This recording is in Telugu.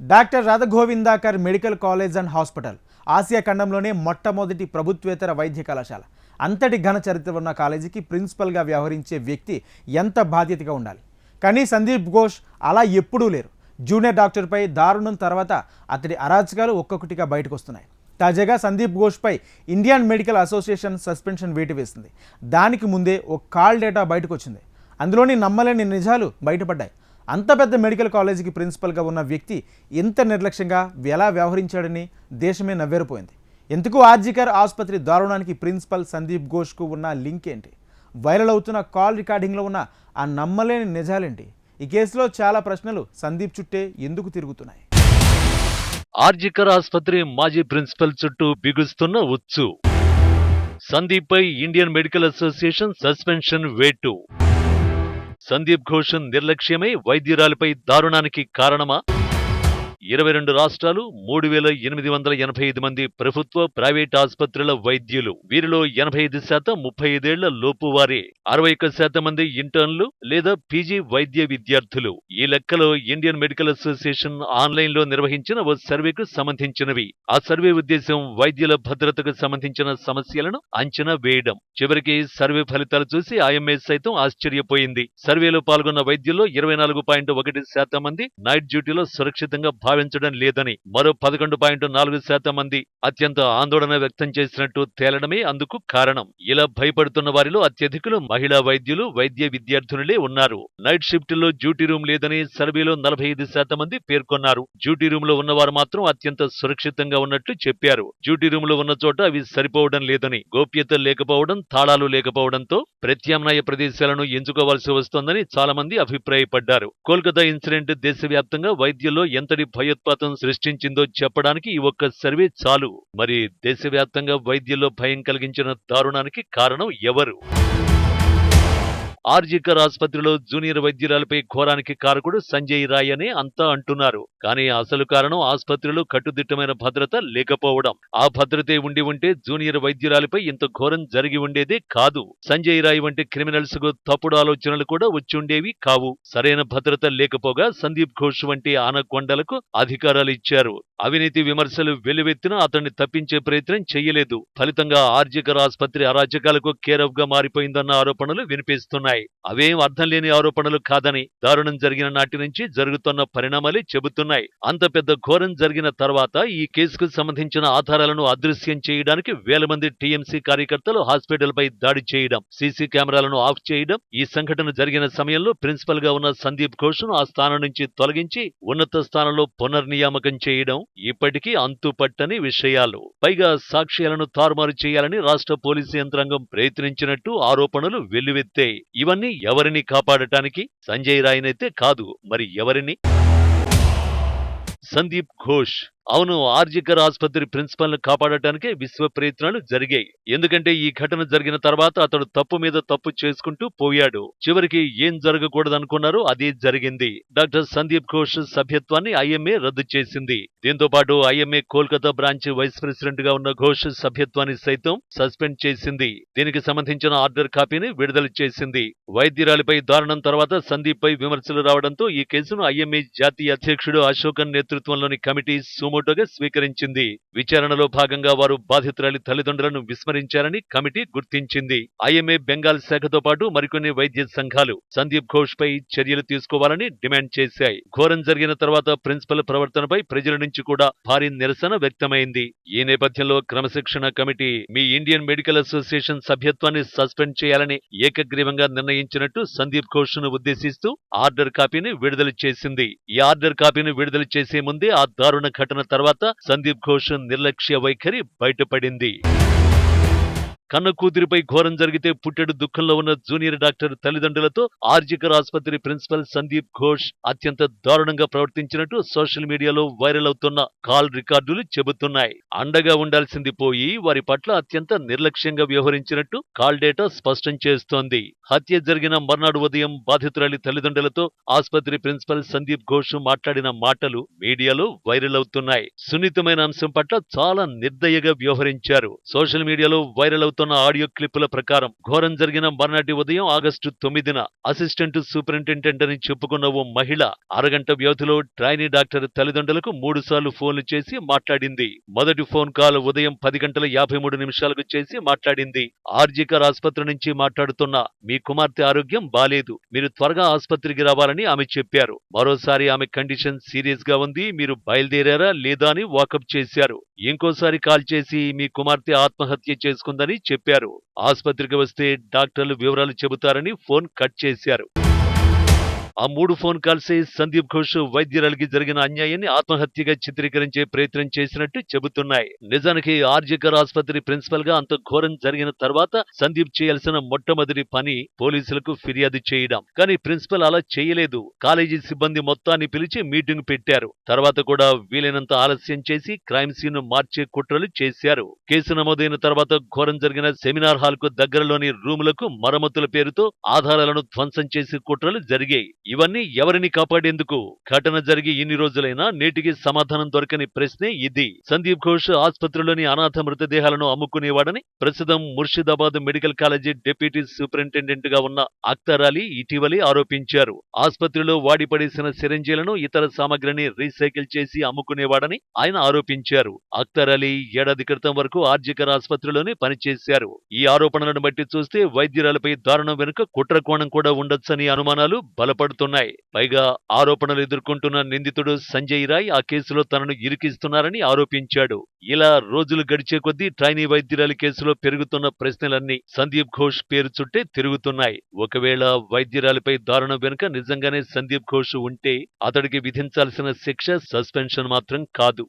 Doctor Radha Gobinda Kar medical college and hospital Asia ఖండంలోనే మొట్టమొదటి ప్రభుత్వేతర వైద్య కళాశాల. అంతటి ఘన చరిత్ర ఉన్న కాలేజీకి ప్రిన్సిపల్గా వ్యవహరించే వ్యక్తి ఎంత బాధ్యతగా ఉండాలి? కానీ సందీప్ ఘోష్ అలా ఎప్పుడూ లేరు. జూనియర్ డాక్టర్పై దారుణం తర్వాత అతడి అరాచకాలు ఒక్కొక్కటిగా బయటకు వస్తున్నాయి తాజాగా సందీప్ ఘోష్పై ఇండియన్ మెడికల్ అసోసియేషన్ సస్పెన్షన్ వేటు వేసింది దానికి ముందే ఒక కాల్ డేటా బయటకు వచ్చింది అందులోని నమ్మలేని నిజాలు బయటపడ్డాయి. అంత పెద్ద మెడికల్ కాలేజీకి ప్రిన్సిపల్గా ఉన్న వ్యక్తి ఇంత నిర్లక్ష్యంగా ఎలా వ్యవహరించాడని దేశమే నవ్వేరిపోయింది. ఎందుకు ఆర్జికర్ ఆసుపత్రి దారుణానికి ప్రిన్సిపల్ సందీప్ ఘోష్కు ఉన్న లింక్ ఏంటి? వైరల్ అవుతున్న కాల్ రికార్డింగ్లో ఉన్న ఆ నమ్మలేని నిజాలేంటి? ఈ కేసులో చాలా ప్రశ్నలు సందీప్ చుట్టే ఎందుకు తిరుగుతున్నాయి? ఆర్జికర్ ఆసుపత్రి మాజీ ప్రిన్సిపల్ చుట్టూ బిగుస్తున్న ఉచ్చు. సందీప్ పై ఇండియన్ మెడికల్ అసోసియేషన్ సస్పెన్షన్ వేటు. సందీప్ ఘోషన్ నిర్లక్ష్యమే వైద్యురాలిపై దారుణానికి కారణమా? ఇరవై రెండు రాష్ట్రాలు మూడు వేల ఎనిమిది వందల ఎనభై ఐదు మంది ప్రభుత్వ ప్రైవేట్ ఆసుపత్రుల వైద్యులు. వీరిలో ఎనభై ఐదు శాతం ముప్పై ఐదేళ్ళ లోపు వారే. అరవై ఒక్క శాతం మంది ఇంటర్న్లు లేదా పీజీ వైద్య విద్యార్థులు. ఈ లెక్కలో ఇండియన్ మెడికల్ అసోసియేషన్ ఆన్లైన్లో నిర్వహించిన ఓ సర్వేకు సంబంధించినవి. ఆ సర్వే ఉద్దేశం వైద్యుల భద్రతకు సంబంధించిన సమస్యలను అంచనా వేయడం. చివరికి సర్వే ఫలితాలు చూసి ఐఎంఏ సైతం ఆశ్చర్యపోయింది. సర్వేలో పాల్గొన్న వైద్యుల్లో ఇరవై నాలుగు పాయింట్ ఒకటి శాతం మంది నైట్ డ్యూటీలో సురక్షితంగా భావించడం లేదని మరో పదకొండు పాయింట్ నాలుగు శాతం మంది అత్యంత ఆందోళన వ్యక్తం చేసినట్టు తేలడమే అందుకు కారణం. ఇలా భయపడుతున్న వారిలో అత్యధికులు మహిళా వైద్యులు వైద్య విద్యార్థినులే ఉన్నారు. నైట్ షిఫ్ట్లో డ్యూటీ రూమ్ లేదని సర్వేలో నలభై ఐదు శాతం మంది పేర్కొన్నారు. డ్యూటీ రూమ్లో ఉన్నవారు మాత్రం అత్యంత సురక్షితంగా ఉన్నట్లు చెప్పారు. డ్యూటీ రూమ్లో ఉన్న చోట అవి సరిపోవడం లేదని గోప్యత లేకపోవడం తాళాలు లేకపోవడంతో ప్రత్యామ్నాయ ప్రదేశాలను ఎంచుకోవాల్సి వస్తోందని చాలా మంది అభిప్రాయపడ్డారు. కోల్కతా ఇన్సిడెంట్ దేశవ్యాప్తంగా వైద్యుల్లో ఎంతటి భయోత్పాతం సృష్టించిందో చెప్పడానికి ఈ ఒక్క సర్వే చాలు. మరి దేశవ్యాప్తంగా వైద్యుల్లో భయం కలిగించిన దారుణానికి కారణం ఎవరు? ఆర్జికర్ ఆసుపత్రిలో జూనియర్ వైద్యురాలపై ఘోరానికి కారకుడు సంజయ్ రాయ్ అని అంతా అంటున్నారు. కానీ అసలు కారణం ఆసుపత్రిలో కట్టుదిట్టమైన భద్రత లేకపోవడం. ఆ భద్రతే ఉండి ఉంటే జూనియర్ వైద్యురాలపై ఇంత ఘోరం జరిగి ఉండేదే కాదు. సంజయ్ రాయ్ వంటి క్రిమినల్స్కు తప్పుడు ఆలోచనలు కూడా వచ్చుండేవి కావు. సరైన భద్రత లేకపోగా సందీప్ ఘోష్ వంటి ఆనకొండలకు అధికారాలు ఇచ్చారు. అవినీతి విమర్శలు వెలువెత్తినా అతన్ని తప్పించే ప్రయత్నం చెయ్యలేదు ఫలితంగా ఆర్జికర్ ఆసుపత్రి అరాచకాలకు కేరవ్గా మారిపోయిందన్న ఆరోపణలు వినిపిస్తున్నాయి. అవేం అర్థం లేని ఆరోపణలు కాదని దారుణం జరిగిన నాటి నుంచి జరుగుతున్న పరిణామాలే చెబుతున్నాయి. అంత పెద్ద ఘోరం జరిగిన తర్వాత ఈ కేసుకు సంబంధించిన ఆధారాలను అదృశ్యం చేయడానికి వేల మంది టీఎంసీ కార్యకర్తలు హాస్పిటల్పై దాడి చేయడం సీసీ కెమెరాలను ఆఫ్ చేయడం ఈ సంఘటన జరిగిన సమయంలో ప్రిన్సిపల్గా ఉన్న సందీప్ ఘోష్ను ఆ స్థానం నుంచి తొలగించి ఉన్నత స్థానంలో పునర్నియామకం చేయడం ఇప్పటికీ అంతుపట్టని విషయాలు. పైగా సాక్ష్యాలను తారుమారు చేయాలని రాష్ట్ర పోలీసు యంత్రాంగం ప్రయత్నించినట్టు ఆరోపణలు వెల్లువెత్తాయి. ఇవన్నీ ఎవరిని కాపాడటానికి? సంజయ్ రాయనైతే కాదు మరి ఎవరిని? సందీప్ ఘోష్. అవును ఆర్జికర్ ఆసుపత్రి ప్రిన్సిపల్ను కాపాడటానికే విశ్వ ప్రయత్నాలు జరిగాయి. ఎందుకంటే ఈ ఘటన జరిగిన తర్వాత అతడు తప్పు మీద తప్పు చేసుకుంటూ పోయాడు. చివరికి ఏం జరగకూడదనుకున్నారో అదే జరిగింది. డాక్టర్ సందీప్ ఘోష్ సభ్యత్వాన్ని ఐఎంఏ రద్దు చేసింది. దీంతో పాటు ఐఎంఏ కోల్కతా బ్రాంచ్ వైస్ ప్రెసిడెంట్గా ఉన్న ఘోష్ సభ్యత్వాన్ని సైతం సస్పెండ్ చేసింది. దీనికి సంబంధించిన ఆర్డర్ కాపీని విడుదల చేసింది. వైద్యురాలిపై దారుణం తర్వాత సందీప్ పై విమర్శలు రావడంతో ఈ కేసును ఐఎంఏ జాతీయ అధ్యక్షుడు అశోకన్ నేతృత్వంలోని కమిటీ సుమోటోగా స్వీకరించింది. విచారణలో భాగంగా వారు బాధితురాలి తల్లిదండ్రులను విస్మరించారని కమిటీ గుర్తించింది. ఐఎంఏ బెంగాల్ శాఖతో పాటు మరికొన్ని వైద్య సంఘాలు సందీప్ ఘోష్ పై చర్యలు తీసుకోవాలని డిమాండ్ చేశాయి. ఘోరం జరిగిన తర్వాత ప్రిన్సిపల్ ప్రవర్తనపై ప్రజల నుంచి కూడా భారీ నిరసన వ్యక్తమైంది. ఈ నేపథ్యంలో క్రమశిక్షణ కమిటీ మీ ఇండియన్ మెడికల్ అసోసియేషన్ సభ్యత్వాన్ని సస్పెండ్ చేయాలని ఏకగ్రీవంగా నిర్ణయించినట్టు సందీప్ ఘోష్ను ఉద్దేశిస్తూ ఆర్డర్ కాపీని విడుదల చేసింది. ఈ ఆర్డర్ కాపీని విడుదల చేసే ముందే ఆ దారుణ ఘటన తర్వాత సందీప్ ఘోష్ నిర్లక్ష్య వైఖరి బయటపడింది. కన్న కూతురిపై ఘోరం జరిగితే పుట్టెడు దుఃఖంలో ఉన్న జూనియర్ డాక్టర్ తల్లిదండ్రులతో ఆర్జికర్ ఆసుపత్రి ప్రిన్సిపల్ సందీప్ ఘోష్ అత్యంత దారుణంగా ప్రవర్తించినట్టు సోషల్ మీడియాలో వైరల్ అవుతున్న కాల్ రికార్డులు చెబుతున్నాయి. అండగా ఉండాల్సింది పోయి వారి పట్ల అత్యంత నిర్లక్ష్యంగా వ్యవహరించినట్టు కాల్ డేటా స్పష్టం చేస్తోంది. హత్య జరిగిన మర్నాడు ఉదయం బాధితురాలి తల్లిదండ్రులతో ఆసుపత్రి ప్రిన్సిపల్ సందీప్ ఘోష్ మాట్లాడిన మాటలు మీడియాలో వైరల్ అవుతున్నాయి. సున్నితమైన అంశం పట్ల చాలా నిర్దయగా వ్యవహరించారు. సోషల్ మీడియాలో వైరల్ అవుతున్న అందుతున్న ఆడియో క్లిప్పుల ప్రకారం ఘోరం జరిగిన మర్నాటి ఉదయం ఆగస్టు తొమ్మిదిన అసిస్టెంట్ సూపరింటెండెంట్ అని చెప్పుకున్న ఓ మహిళ అరగంట వ్యవధిలో ట్రైనీ డాక్టర్ తల్లిదండ్రులకు మూడు సార్లు ఫోన్లు చేసి మాట్లాడింది. మొదటి ఫోన్ కాల్ ఉదయం పది గంటల యాభై మూడు నిమిషాలకు చేసి మాట్లాడింది. ఆర్జికర్ ఆసుపత్రి నుంచి మాట్లాడుతున్న మీ కుమార్తె ఆరోగ్యం బాలేదు మీరు త్వరగా ఆసుపత్రికి రావాలని ఆమె చెప్పారు. మరోసారి ఆమె కండిషన్ సీరియస్గా ఉంది మీరు బయలుదేరారా లేదా అని వాకప్ చేశారు. ఇంకోసారి కాల్ చేసి మీ కుమార్తె ఆత్మహత్య చేసుకుందని చెప్పారు. ఆసుపత్రికి వస్తే డాక్టర్లు వివరాలు చెబుతారని ఫోన్ కట్ చేశారు. ఆ మూడు ఫోన్ కాల్సే సందీప్ ఘోష్ వైద్యురాలికి జరిగిన అన్యాయాన్ని ఆత్మహత్యగా చిత్రీకరించే ప్రయత్నం చేసినట్టు చెబుతున్నాయి. నిజానికి ఆర్జికర్ ఆసుపత్రి ప్రిన్సిపల్గా అంత ఘోరం జరిగిన తర్వాత సందీప్ చేయాల్సిన మొట్టమొదటి పని పోలీసులకు ఫిర్యాదు చేయడం. కానీ ప్రిన్సిపల్ అలా చేయలేదు. కాలేజీ సిబ్బంది మొత్తాన్ని పిలిచి మీటింగ్ పెట్టారు. తర్వాత కూడా వీలైనంత ఆలస్యం చేసి క్రైమ్ సీన్ మార్చే కుట్రలు చేశారు. కేసు నమోదైన తర్వాత ఘోరం జరిగిన సెమినార్ హాల్కు దగ్గరలోని రూములకు మరమ్మతుల పేరుతో ఆధారాలను ధ్వంసం చేసే కుట్రలు జరిగాయి. ఇవన్నీ ఎవరిని కాపాడేందుకు? ఘటన జరిగి ఇన్ని రోజులైనా నేటికి సమాధానం దొరకని ప్రశ్నే ఇది. సందీప్ ఘోష్ ఆసుపత్రిలోని అనాథ మృతదేహాలను అమ్ముకునేవాడని ప్రస్తుతం ముర్షిదాబాద్ మెడికల్ కాలేజీ డిప్యూటీ సూపరింటెండెంట్గా ఉన్న అఖ్తర్ అలీ ఇటీవలే ఆరోపించారు. ఆసుపత్రిలో వాడిపడేసిన సిరంజీలను ఇతర సామగ్రిని రీసైకిల్ చేసి అమ్ముకునేవాడని ఆయన ఆరోపించారు. అఖ్తర్ అలీ ఏడాది క్రితం వరకు ఆర్జికర్ ఆసుపత్రిలోనే పనిచేశారు. ఈ ఆరోపణలను బట్టి చూస్తే వైద్యురాలపై దారుణం వెనుక కుట్రకోణం కూడా ఉండొచ్చని అనుమానాలు బలపడుతున్నాయి. పైగా ఆరోపణలు ఎదుర్కొంటున్న నిందితుడు సంజయ్ రాయ్ ఆ కేసులో తనను ఇరికిస్తున్నారని ఆరోపించాడు. ఇలా రోజులు గడిచే కొద్దీ ట్రైనీ వైద్యురాలి కేసులో పెరుగుతున్న ప్రశ్నలన్నీ సందీప్ ఘోష్ పేరు చుట్టే తిరుగుతున్నాయి. ఒకవేళ వైద్యురాలిపై దారుణం వెనుక నిజంగానే సందీప్ ఘోష్ ఉంటే అతడికి విధించాల్సిన శిక్ష సస్పెన్షన్ మాత్రం కాదు.